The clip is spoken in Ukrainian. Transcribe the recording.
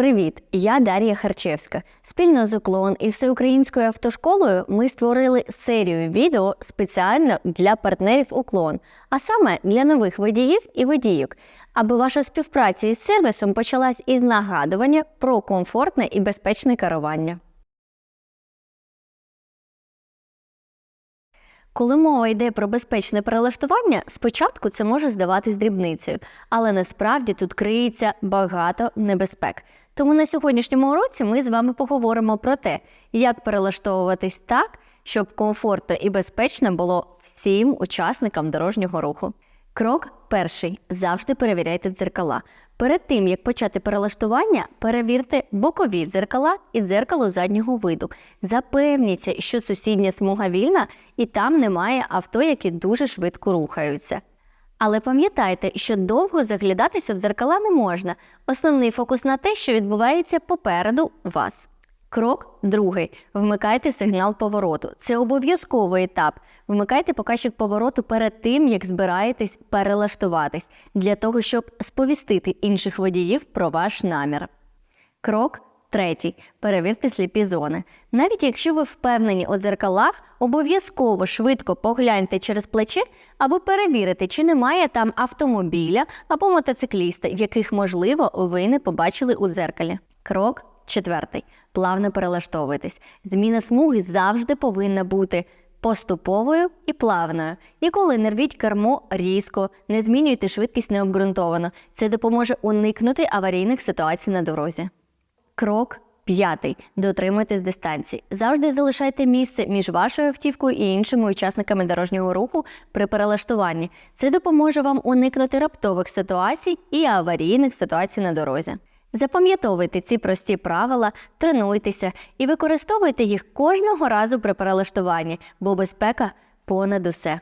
Привіт! Я Дар'я Харчевська. Спільно з Уклон і всеукраїнською автошколою ми створили серію відео спеціально для партнерів Уклон, а саме для нових водіїв і водійок, аби ваша співпраця із сервісом почалась із нагадування про комфортне і безпечне керування. Коли мова йде про безпечне перелаштування, спочатку це може здаватись дрібницею, але насправді тут криється багато небезпек. Тому на сьогоднішньому уроці ми з вами поговоримо про те, як перелаштовуватись так, щоб комфортно і безпечно було всім учасникам дорожнього руху. Крок перший завжди перевіряйте дзеркала. Перед тим як почати перелаштування, перевірте бокові дзеркала і дзеркало заднього виду. Запевніться, що сусідня смуга вільна і там немає авто, які дуже швидко рухаються. Але пам'ятайте, що довго заглядатися в дзеркала не можна. Основний фокус на те, що відбувається попереду вас. Крок другий. Вмикайте сигнал повороту. Це обов'язковий етап. Вмикайте показчик повороту перед тим, як збираєтесь перелаштуватись, для того, щоб сповістити інших водіїв про ваш намір. Крок третій. Перевірте сліпі зони. Навіть якщо ви впевнені у дзеркалах, обов'язково швидко погляньте через плече або перевірити, чи немає там автомобіля або мотоцикліста, яких, можливо, ви не побачили у дзеркалі. Крок четвертий. Плавно перелаштовуйтесь. Зміна смуги завжди повинна бути поступовою і плавною. Ніколи не рвіть кермо різко, не змінюйте швидкість необґрунтовано. Це допоможе уникнути аварійних ситуацій на дорозі. Крок п'ятий. Дотримуйтесь дистанції. Завжди залишайте місце між вашою автівкою і іншими учасниками дорожнього руху при перелаштуванні. Це допоможе вам уникнути раптових ситуацій і аварійних ситуацій на дорозі. Запам'ятовуйте ці прості правила, тренуйтеся і використовуйте їх кожного разу при перелаштуванні, бо безпека понад усе.